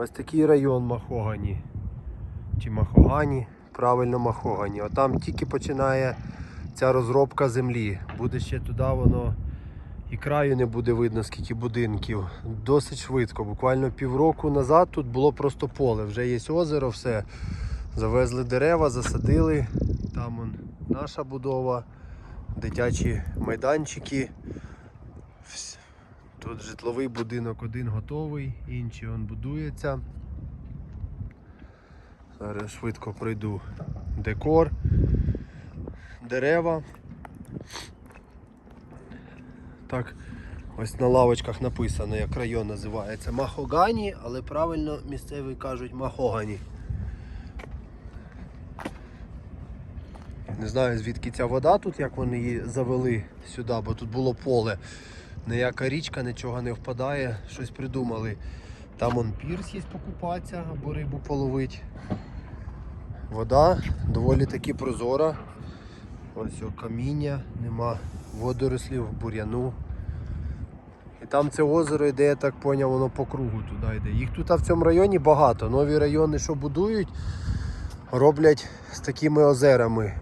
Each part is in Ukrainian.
Ось такий район Махогані. Чи Махогані, правильно Махогані. Отам тільки починає ця розробка землі. Буде ще туди воно і краю не буде видно, скільки будинків. Досить швидко. Буквально півроку назад тут було просто поле. Вже є озеро, все. Завезли дерева, засадили. Там он наша будова, дитячі майданчики. Тут житловий будинок один готовий, інший он будується. Зараз швидко пройду декор, дерева. Так, ось на лавочках написано, як район називається Махогані, але правильно місцеві кажуть Махогані. Не знаю звідки ця вода тут, як вони її завели сюди, бо тут було поле. Ніяка річка, нічого не впадає, щось придумали. Там он пірс є покупатися або рибу половити. Вода доволі таки прозора. Ось о, каміння, нема водорослів, бур'яну. І там це озеро йде, я так зрозумів, воно по кругу туди йде. Їх тут в цьому районі багато. Нові райони, що будують, роблять з такими озерами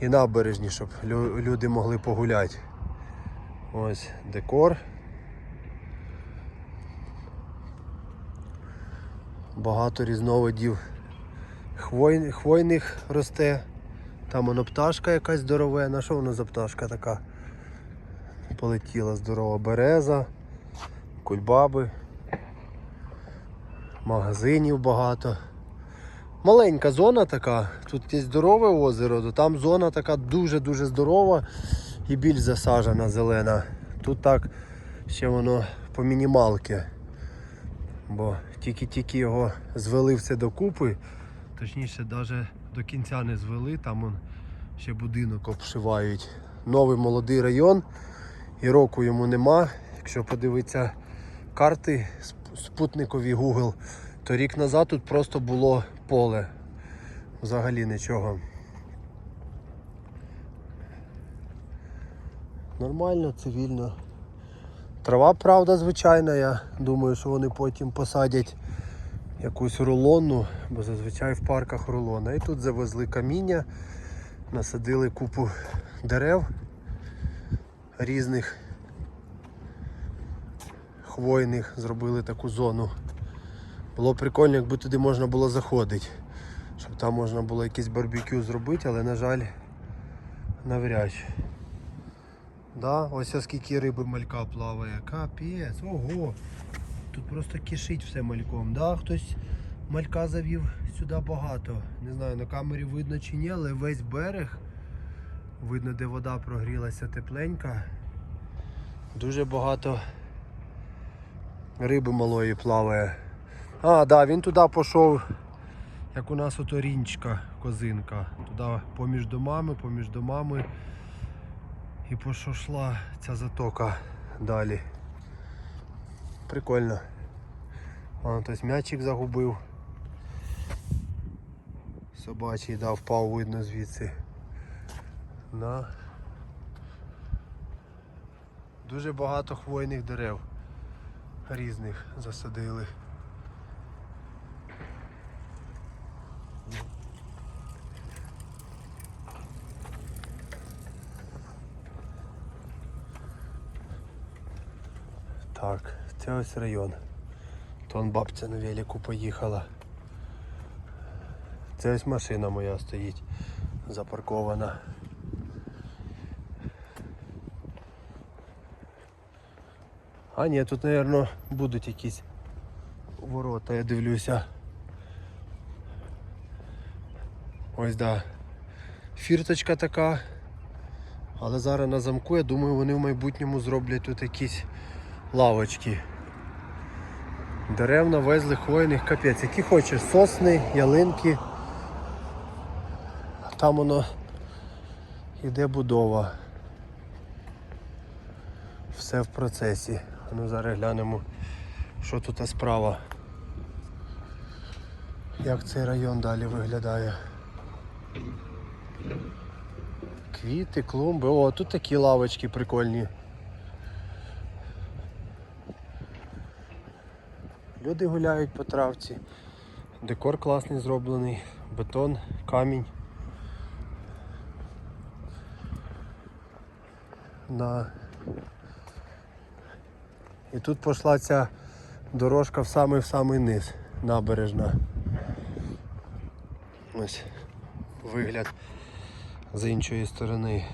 і набережні, щоб люди могли погуляти. Ось декор. Багато різновидів хвой, хвойних росте. Там воно пташка якась здоровена. Що воно за пташка така? Полетіла здорова береза, кульбаби, магазинів багато. Маленька зона така, тут є здорове озеро, то там зона така дуже-дуже здорова і більш засаджена зелена. Тут так ще воно по мінімалки. Бо тільки-тільки його звели все докупи, точніше, навіть до кінця не звели, там он ще будинок обшивають. Новий молодий район, і року йому нема. Якщо подивитися карти спутникові Google, то рік назад тут просто було поле. Взагалі нічого. Нормально, цивільно. Трава, правда, звичайна, я думаю, що вони потім посадять якусь рулонну, бо зазвичай в парках рулона. І тут завезли каміння, насадили купу дерев різних хвойних, зробили таку зону. Було прикольно, якби туди можна було заходити, щоб там можна було якесь барбекю зробити, але, на жаль, навряд. Да, ось ось скільки риби малька плаває. Капець, ого. Тут просто кишить все мальком. Да, хтось малька завів сюди багато. Не знаю, на камері видно чи ні, але весь берег. Видно, де вода прогрілася тепленька. Дуже багато риби малої плаває. А, да, він туди пішов, як у нас ото рінчка, козинка. Туди поміж домами, поміж домами. І пошла ця затока далі. Прикольно. А, хтось м'ячик загубив. Собачий, да, впав видно звідси. Да. Дуже багато хвойних дерев різних засадили. Так, це ось район. Тон бабця на велику поїхала. Це ось машина моя стоїть запаркована. А ні, тут, мабуть, будуть якісь ворота, я дивлюся. Ось да. Фірточка така. Але зараз на замку, я думаю, вони в майбутньому зроблять тут якісь лавочки. Дерев навезли хвойних капець. Які хочеш, сосни, ялинки. Там воно йде будова. Все в процесі. Ну зараз глянемо, що тут справа. Як цей район далі виглядає. Квіти, клумби. О, тут такі лавочки прикольні. Люди гуляють по травці. Декор класний зроблений, бетон, камінь. На... І тут пішла ця дорожка в самий в самий низ, набережна. Ось вигляд з іншої сторони.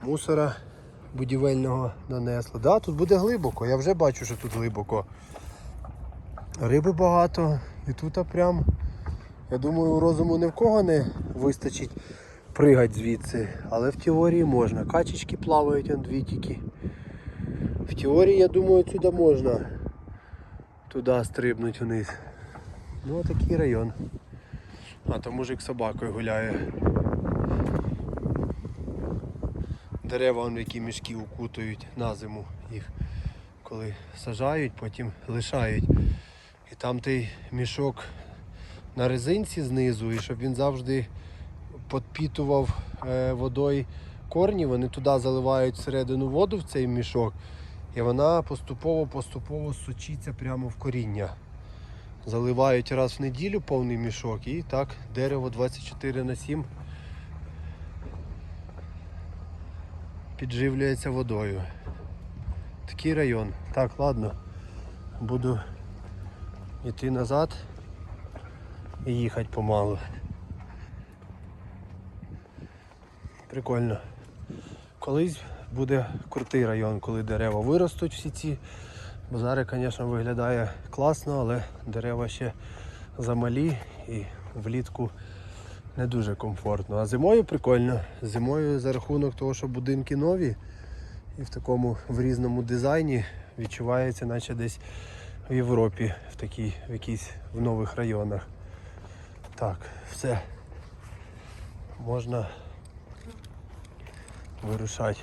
Мусора будівельного нанесло. Да, тут буде глибоко, я вже бачу, що тут глибоко. Риби багато і тут прям, я думаю, розуму ні в кого не вистачить пригати звідси, але в теорії можна. Качечки плавають, дві тільки. В теорії, я думаю, сюди можна туди стрибнути вниз. Ну такий район. А то мужик собакою гуляє. Дерева вон які мішки укутують на зиму їх. Коли сажають, потім лишають. І там той мішок на резинці знизу, і щоб він завжди підпітував е, водою корні, вони туди заливають всередину воду в цей мішок, і вона поступово-поступово сучиться прямо в коріння. Заливають раз в неділю повний мішок і так дерево 24 на 7 підживлюється водою. Такий район. Так, ладно. Буду йти назад і їхати помалу. Прикольно. Колись буде крутий район, коли дерева виростуть всі ці. Бо зараз, звісно, виглядає класно, але дерева ще замалі і влітку не дуже комфортно. А зимою прикольно. Зимою за рахунок того, що будинки нові і в такому в різному дизайні відчувається, наче десь в Європі, в такій, в якійсь в нових районах. Так, все. Можна вирушати.